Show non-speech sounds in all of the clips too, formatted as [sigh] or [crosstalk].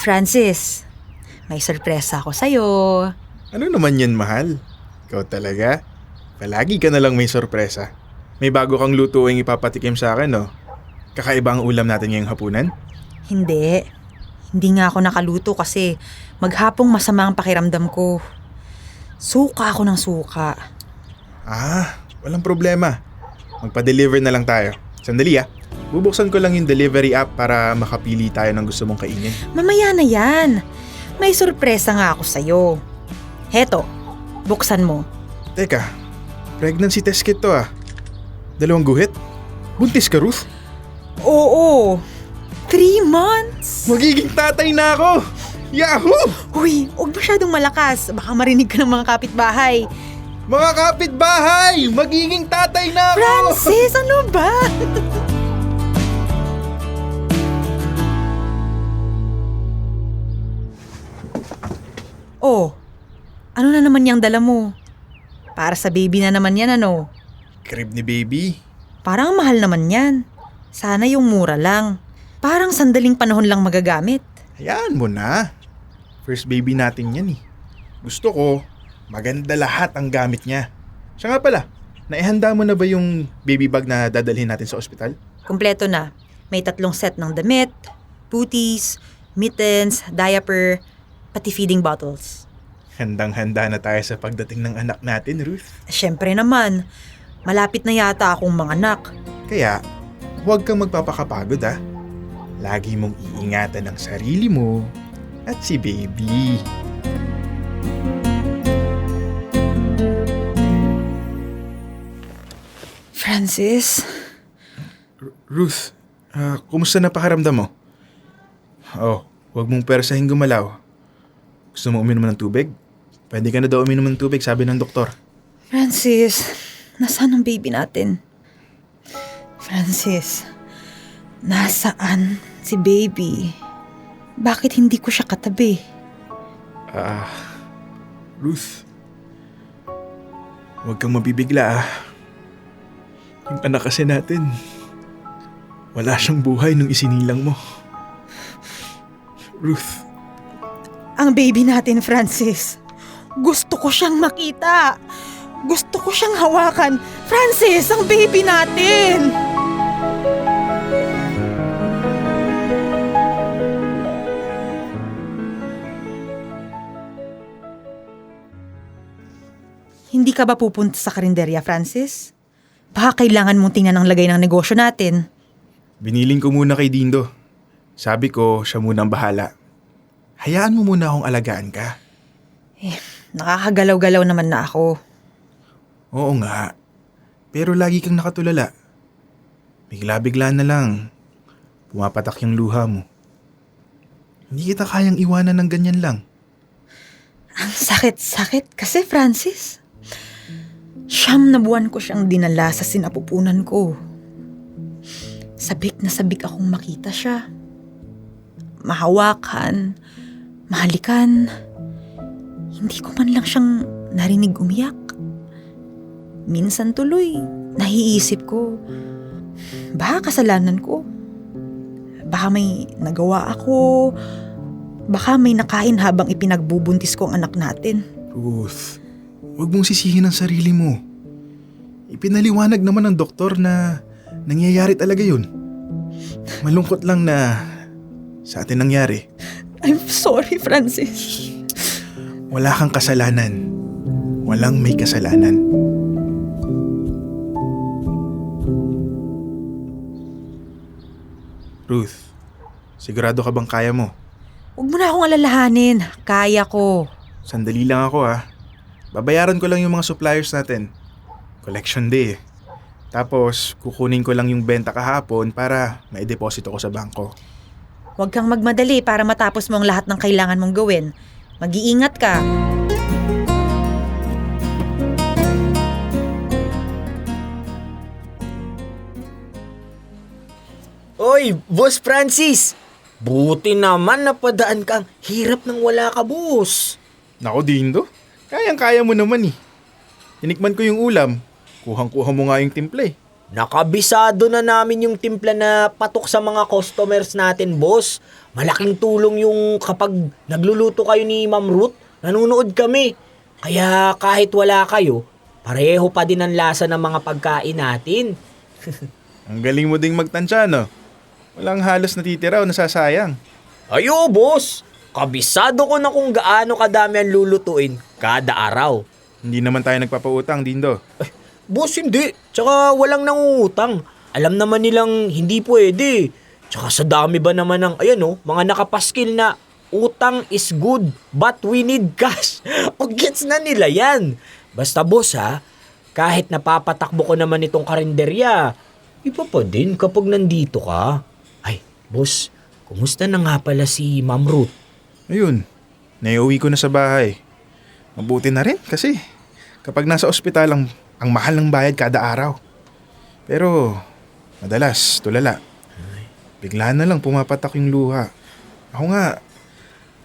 Francis, may sorpresa ako sa'yo. Ano naman yan, mahal? Ikaw talaga? Palagi ka na lang may sorpresa. May bago kang lutuing ipapatikim sa akin, no? Kakaiba ang ulam natin ngayong hapunan? Hindi. Hindi nga ako nakaluto kasi maghapong masama ang pakiramdam ko. Suka ako ng suka. Ah, walang problema. Magpa-deliver na lang tayo. Sandali ah. Bubuksan ko lang yung delivery app para makapili tayo ng gusto mong kainin. Mamaya na yan. May sorpresa nga ako sa'yo. Heto, buksan mo. Teka, pregnancy test kit to ah. Dalawang guhit? Buntis ka, Ruth? Oo, three months! Magiging tatay na ako! Yahoo! Uy, huwag masyadong malakas. Baka marinig ka ng mga kapitbahay. Mga kapitbahay! Magiging tatay na ako! Francis, ano ba? [laughs] oh, ano na naman yung dala mo? Para sa baby na naman yan, ano? Crib ni baby. Parang mahal naman yan. Sana yung mura lang. Parang sandaling panahon lang magagamit. Hayaan mo na. First baby natin yan eh. Gusto ko, maganda lahat ang gamit niya. Siya nga pala, naihanda mo na ba yung baby bag na dadalhin natin sa ospital? Kompleto na. May tatlong set ng damit, booties, mittens, diaper, pati feeding bottles. Handang-handa na tayo sa pagdating ng anak natin, Ruth. Siyempre naman, malapit na yata akong mga anak. Kaya, huwag kang magpapakapagod ah. Lagi mong iingatan ang sarili mo at si baby. Francis, Ruth, ah, kumusta na pakaramdam mo? Oh, huwag mong persahin gumalaw. Gusto mo uminom ng tubig? Pwede ka na daw uminom ng tubig, sabi ng doktor. Francis, nasaan ang baby natin? Francis, nasaan si baby? Bakit hindi ko siya katabi? Ah, Ruth. Huwag kang mabibigla ah. Yung anak kasi natin, wala siyang buhay nung isinilang mo. Ruth, Ang baby natin, Francis. Gusto ko siyang makita. Gusto ko siyang hawakan. Francis, ang baby natin! Hindi ka ba pupunta sa karinderya, Francis? Baka kailangan mong tingnan ang lagay ng negosyo natin. biniling ko muna kay Dindo. Sabi ko, siya muna ang bahala. Hayaan mo muna akong alagaan ka. Nakakagalaw-galaw naman na ako. Oo nga. Pero lagi kang nakatulala. Bigla-bigla na lang. Pumapatak yung luha mo. Hindi kita kayang iwanan ng ganyan lang. Ang sakit-sakit kasi, Francis. Siyam na buwan ko siyang dinala sa sinapupunan ko. Sabik na sabik akong makita siya. Mahawakan, mahalikan. Hindi ko man lang siyang narinig umiyak. Minsan tuloy, nahiisip ko, baka kasalanan ko. Baka may nagawa ako, baka may nakain habang ipinagbubuntis ko ang anak natin. Ruth, huwag mong sisihin ang sarili mo. Ipinaliwanag naman ng doktor na nangyayari talaga yun. Malungkot lang na sa atin nangyari. I'm sorry, Francis. Wala kang kasalanan. Walang may kasalanan. Ruth, sigurado ka bang kaya mo? Huwag mo na akong alalahanin. Kaya ko. Sandali lang ako ah. Babayaran ko lang yung mga suppliers natin. Collection day eh. Tapos, kukunin ko lang yung benta kahapon para mai-deposito ko sa bangko. Huwag kang magmadali para matapos mo ang lahat ng kailangan mong gawin. Mag-iingat ka. Oy, Boss Francis! Buti naman napadaan kang hirap nang wala ka, boss. Nako, Dindo. Kayang-kaya mo naman eh. Tinikman ko yung ulam. Kuhang-kuha mo nga yung timple eh. Nakabisado na namin yung timpla na patok sa mga customers natin, boss. Malaking tulong yung kapag nagluluto kayo ni Ma'am Ruth, nanonood kami. Kaya kahit wala kayo, pareho pa din ang lasa ng mga pagkain natin. [laughs] Ang galing mo ding magtansya, no? Walang halos natitira o nasasayang. Ayo, boss! Kabisado ko na kung gaano kadami ang lulutuin kada araw. Hindi naman tayo nagpapautang, Dindo. Boss, hindi. Tsaka walang nangungutang. Alam naman nilang hindi pwede. Tsaka sa dami ba naman ng, ayan oh, mga nakapaskil na utang is good, but we need cash. [laughs] o gets na nila yan. Basta boss ha, kahit napapatakbo ko naman itong karinderya, iba pa din kapag nandito ka. Ay, boss, kumusta na nga pala si Ma'am Ruth? Ayun, naiuwi ko na sa bahay. Mabuti na rin kasi kapag nasa ospital ang, ang mahal ng bayad kada araw. Pero madalas tulala. Bigla na lang pumapatak yung luha. Ako nga,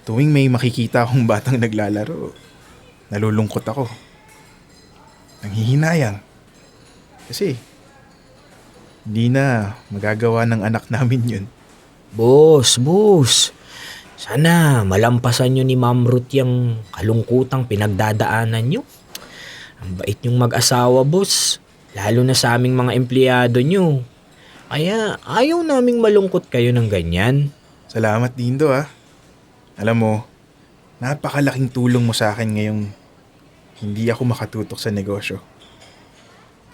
tuwing may makikita akong [laughs] batang naglalaro, nalulungkot ako. Nanghihinayang. Kasi, hindi na magagawa ng anak namin yun. Boss, boss. Sana malampasan nyo ni Ma'am Ruth yung kalungkutang pinagdadaanan nyo. Ang bait nyong mag-asawa, boss. Lalo na sa aming mga empleyado nyo. Kaya ayaw naming malungkot kayo ng ganyan. Salamat Dindo ah. Alam mo, napakalaking tulong mo sa akin ngayong hindi ako makatutok sa negosyo.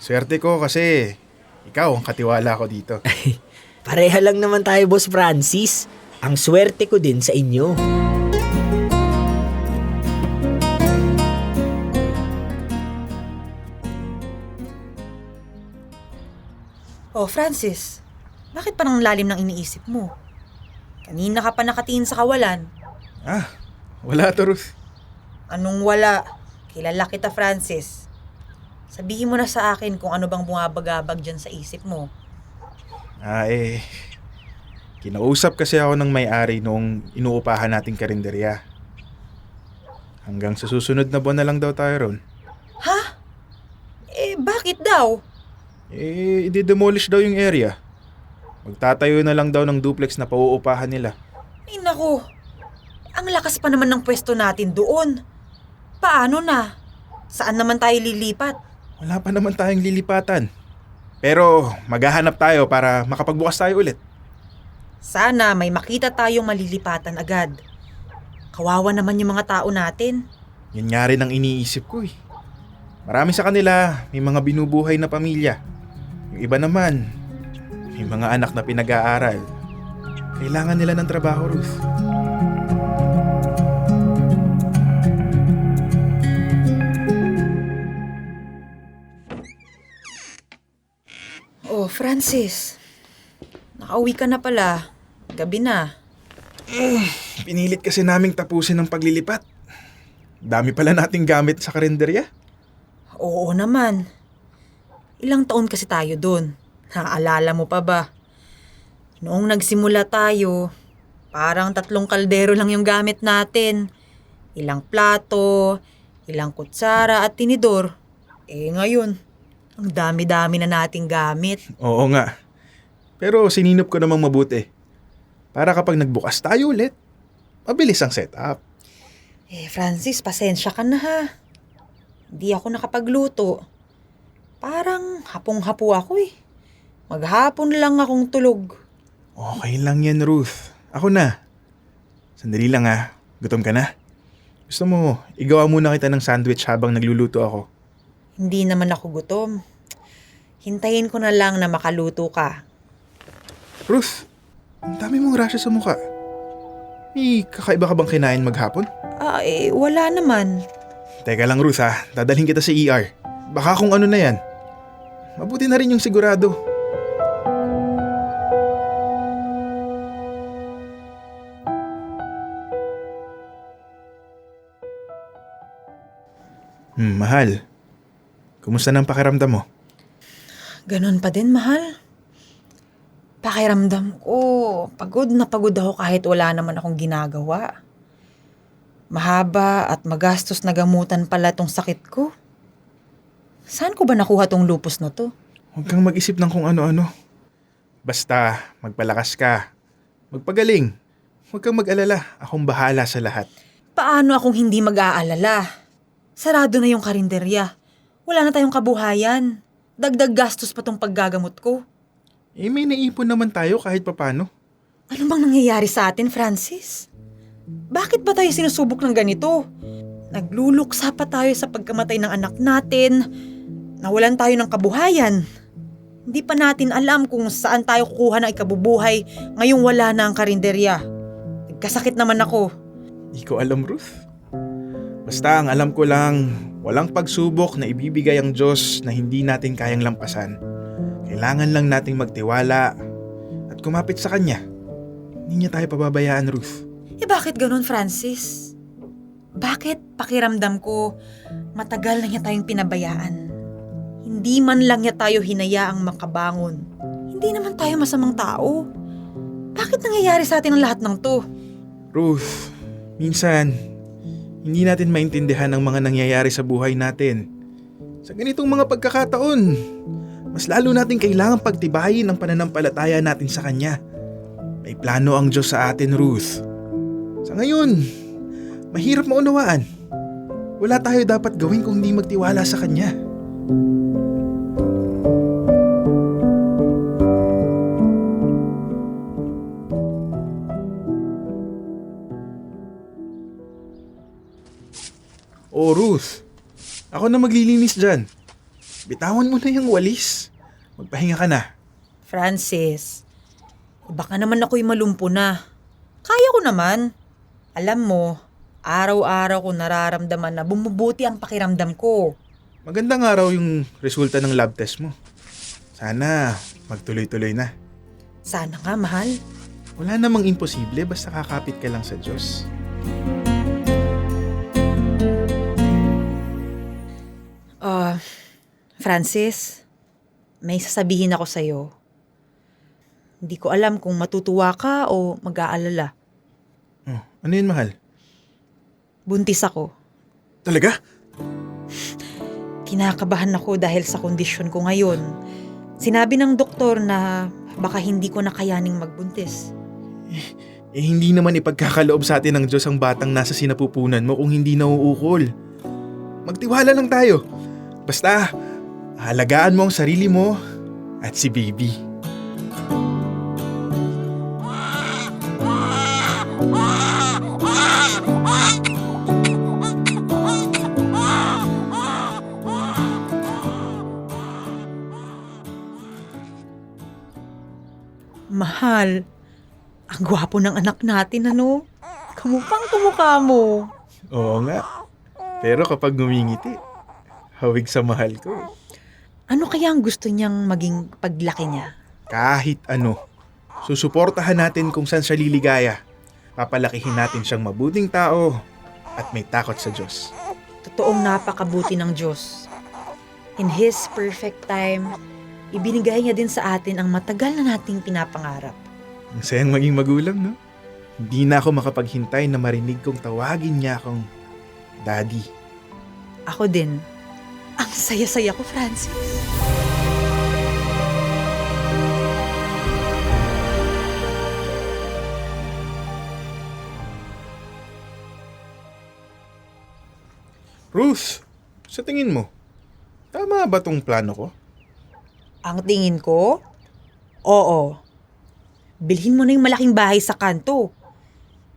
Swerte ko kasi ikaw ang katiwala ko dito. [laughs] Pareha lang naman tayo, Boss Francis. Ang swerte ko din sa inyo. Oh, Francis, bakit parang lalim ng iniisip mo? Kanina ka pa nakatingin sa kawalan. ah, wala to Ruth. Anong wala? Kilala kita, Francis. Sabihin mo na sa akin kung ano bang bumabagabag dyan sa isip mo. Ah eh, kinausap kasi ako ng may-ari noong inuupahan nating karinderya. Hanggang sa susunod na buwan na lang daw tayo ron. Ha? Eh, bakit daw? Eh, i-demolish daw yung area. Magtatayo na lang daw ng duplex na pauupahan nila. Ay, naku. Ang lakas pa naman ng pwesto natin doon. Paano na? Saan naman tayo lilipat? Wala pa naman tayong lilipatan. Pero maghahanap tayo para makapagbukas tayo ulit. Sana may makita tayong malilipatan agad. Kawawa naman yung mga tao natin. Yan nga rin ang iniisip ko eh. Marami sa kanila, may mga binubuhay na pamilya. Yung iba naman, may mga anak na pinag-aaral. Kailangan nila ng trabaho, Ruth. Oh, Francis. Nakauwi ka na pala. Gabi na. [sighs] Pinilit kasi naming tapusin ang paglilipat. Dami pala nating gamit sa karinderya. Oo naman. Ilang taon kasi tayo doon. Naaalala mo pa ba? Noong nagsimula tayo, parang tatlong kaldero lang yung gamit natin. Ilang plato, ilang kutsara at tinidor. Eh ngayon, ang dami-dami na nating gamit. Oo nga. Pero sininop ko namang mabuti. Para kapag nagbukas tayo ulit, mabilis ang setup. Eh Francis, pasensya ka na ha. Hindi ako nakapagluto. Parang hapong-hapo ako eh. Maghapon lang akong tulog. Okay lang yan, Ruth. Ako na. Sandali lang ah. Gutom ka na? Gusto mo, igawa muna kita ng sandwich habang nagluluto ako. Hindi naman ako gutom. Hintayin ko na lang na makaluto ka. Ruth, ang dami mong rasya sa mukha. May kakaiba ka bang kinain maghapon? Ah, eh, wala naman. Teka lang Ruth ha, dadalhin kita sa ER. Baka kung ano na yan. Mabuti na rin yung sigurado. Hmm, mahal. Kumusta nang pakiramdam mo? Ganon pa din, mahal. Pakiramdam ko, pagod na pagod ako kahit wala naman akong ginagawa. Mahaba at magastos na gamutan pala tong sakit ko. Saan ko ba nakuha tong lupus na to? Huwag kang mag-isip ng kung ano-ano. Basta, magpalakas ka. Magpagaling. Huwag kang mag-alala. Akong bahala sa lahat. Paano akong hindi mag-aalala? Sarado na yung karinderya. Wala na tayong kabuhayan. Dagdag gastos pa tong paggagamot ko. Eh, may naipon naman tayo kahit papano. Ano bang nangyayari sa atin, Francis? Bakit ba tayo sinusubok ng ganito? Nagluluksa pa tayo sa pagkamatay ng anak natin. Nawalan tayo ng kabuhayan. Hindi pa natin alam kung saan tayo kukuha ng ikabubuhay ngayong wala na ang karinderya. Nagkasakit naman ako. Di ko alam, Ruth. Basta ang alam ko lang, walang pagsubok na ibibigay ang Diyos na hindi natin kayang lampasan. Kailangan lang nating magtiwala at kumapit sa Kanya. Hindi niya tayo pababayaan, Ruth. Eh bakit ganun, Francis? Bakit pakiramdam ko matagal na niya tayong pinabayaan? Hindi man lang niya tayo hinayaang makabangon. Hindi naman tayo masamang tao. Bakit nangyayari sa atin ang lahat ng to? Ruth, minsan, hindi natin maintindihan ang mga nangyayari sa buhay natin. Sa ganitong mga pagkakataon, mas lalo natin kailangan pagtibayin ang pananampalataya natin sa Kanya. May plano ang Diyos sa atin, Ruth. Sa ngayon, mahirap maunawaan. Wala tayo dapat gawin kung hindi magtiwala sa Kanya. Oh, Ruth. Ako na maglilinis dyan. Bitawan mo na yung walis. Magpahinga ka na. Francis, baka naman ako'y malumpo na. Kaya ko naman. Alam mo, araw-araw ko nararamdaman na bumubuti ang pakiramdam ko. Magandang araw yung resulta ng lab test mo. Sana magtuloy-tuloy na. Sana nga, mahal. Wala namang imposible basta kakapit ka lang sa Diyos. Francis, may sasabihin ako sa'yo. Hindi ko alam kung matutuwa ka o mag-aalala. Oh, ano yun, mahal? Buntis ako. Talaga? Kinakabahan ako dahil sa kondisyon ko ngayon. Sinabi ng doktor na baka hindi ko na kayaning magbuntis. Eh, hindi naman ipagkakaloob sa atin ng Diyos ang batang nasa sinapupunan mo kung hindi nauukol. Magtiwala lang tayo. Basta, halagaan mo ang sarili mo at si baby. Mahal, ang gwapo ng anak natin, ano? Kamupang kumukha mo. Oo nga. Pero kapag ngumingiti, hawig sa mahal ko. Ano kaya ang gusto niyang maging paglaki niya? Kahit ano, susuportahan natin kung saan siya liligaya. Papalakihin natin siyang mabuting tao at may takot sa Diyos. Totoong napakabuti ng Diyos. In His perfect time, ibinigay niya din sa atin ang matagal na nating pinapangarap. Ang sayang maging magulang, no? Hindi na ako makapaghintay na marinig kong tawagin niya akong Daddy. Ako din. Ang saya-saya ko, Francis. Ruth, sa tingin mo, tama ba tong plano ko? Ang tingin ko, oo. Bilhin mo na yung malaking bahay sa kanto.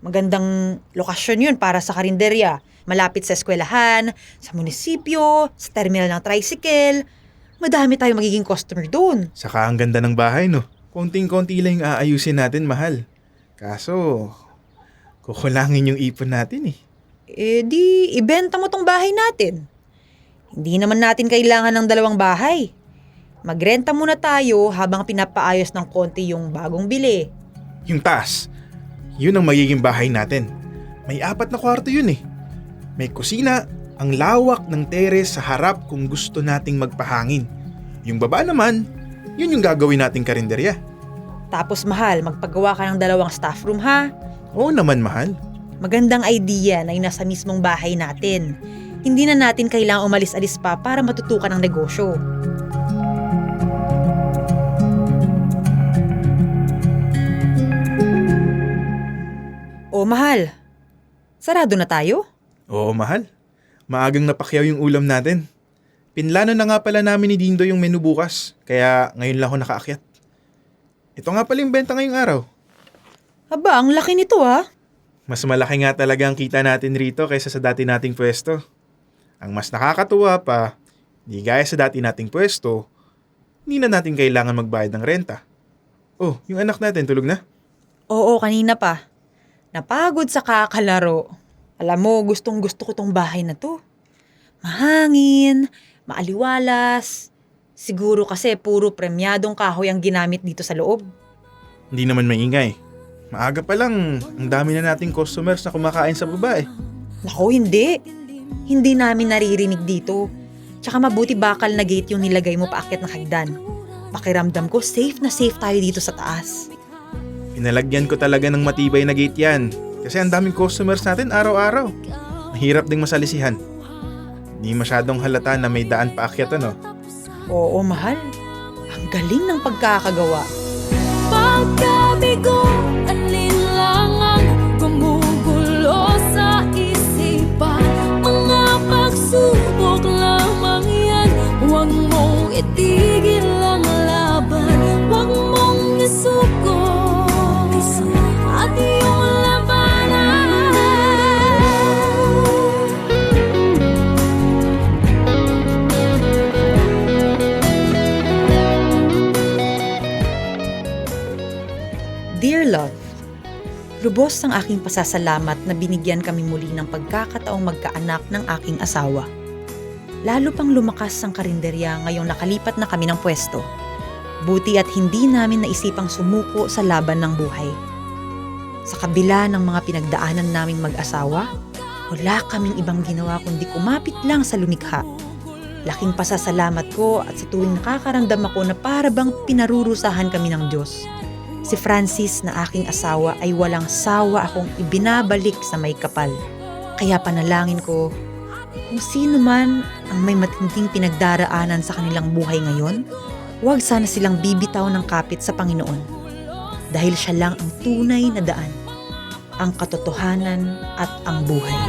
Magandang lokasyon yun para sa karinderya. Malapit sa eskwelahan, sa munisipyo, sa terminal ng tricycle. Madami tayo magiging customer doon. Saka ang ganda ng bahay, no? Konting-konti lang aayusin natin, mahal. Kaso, kukulangin yung ipon natin eh. Eh di, ibenta mo tong bahay natin. Hindi naman natin kailangan ng dalawang bahay. Magrenta muna tayo habang pinapaayos ng konti yung bagong bili. Yung taas, yun ang magiging bahay natin. May apat na kwarto yun eh. May kusina, ang lawak ng teres sa harap kung gusto nating magpahangin. Yung baba naman, yun yung gagawin nating karinderya. Tapos mahal, magpagawa ka ng dalawang staff room ha. Oo naman, mahal magandang idea na yung nasa mismong bahay natin. Hindi na natin kailangang umalis-alis pa para matutukan ang negosyo. O mahal, sarado na tayo? Oo mahal, maagang napakyaw yung ulam natin. Pinlano na nga pala namin ni Dindo yung menu bukas, kaya ngayon lang ako nakaakyat. Ito nga pala yung benta ngayong araw. Aba, ang laki nito ha. Mas malaki nga talaga ang kita natin rito kaysa sa dati nating pwesto. Ang mas nakakatuwa pa, di gaya sa dati nating pwesto, hindi na natin kailangan magbayad ng renta. Oh, yung anak natin tulog na? Oo, kanina pa. Napagod sa kakalaro. Alam mo, gustong gusto ko tong bahay na to. Mahangin, maaliwalas. Siguro kasi puro premyadong kahoy ang ginamit dito sa loob. Hindi naman maingay. Maaga pa lang, ang dami na nating customers na kumakain sa baba eh. Nako, hindi. Hindi namin naririnig dito. Tsaka mabuti bakal na gate yung nilagay mo paakyat na hagdan. Pakiramdam ko, safe na safe tayo dito sa taas. Pinalagyan ko talaga ng matibay na gate yan. Kasi ang daming customers natin araw-araw. Mahirap ding masalisihan. Hindi masyadong halata na may daan paakyat ano. Oo, mahal. Ang galing ng pagkakagawa. Pagkabigo, lubos ang aking pasasalamat na binigyan kami muli ng pagkakataong magkaanak ng aking asawa. Lalo pang lumakas ang karinderya ngayong nakalipat na kami ng pwesto. Buti at hindi namin naisipang sumuko sa laban ng buhay. Sa kabila ng mga pinagdaanan naming mag-asawa, wala kaming ibang ginawa kundi kumapit lang sa lumikha. Laking pasasalamat ko at sa tuwing nakakaramdam ako na para bang pinarurusahan kami ng Diyos. Si Francis na aking asawa ay walang sawa akong ibinabalik sa may kapal. Kaya panalangin ko, kung sino man ang may matinding pinagdaraanan sa kanilang buhay ngayon, huwag sana silang bibitaw ng kapit sa Panginoon. Dahil siya lang ang tunay na daan, ang katotohanan at ang buhay.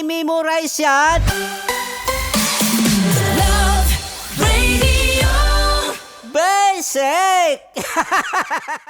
I-memorize yan? Love Radio Basic! [laughs]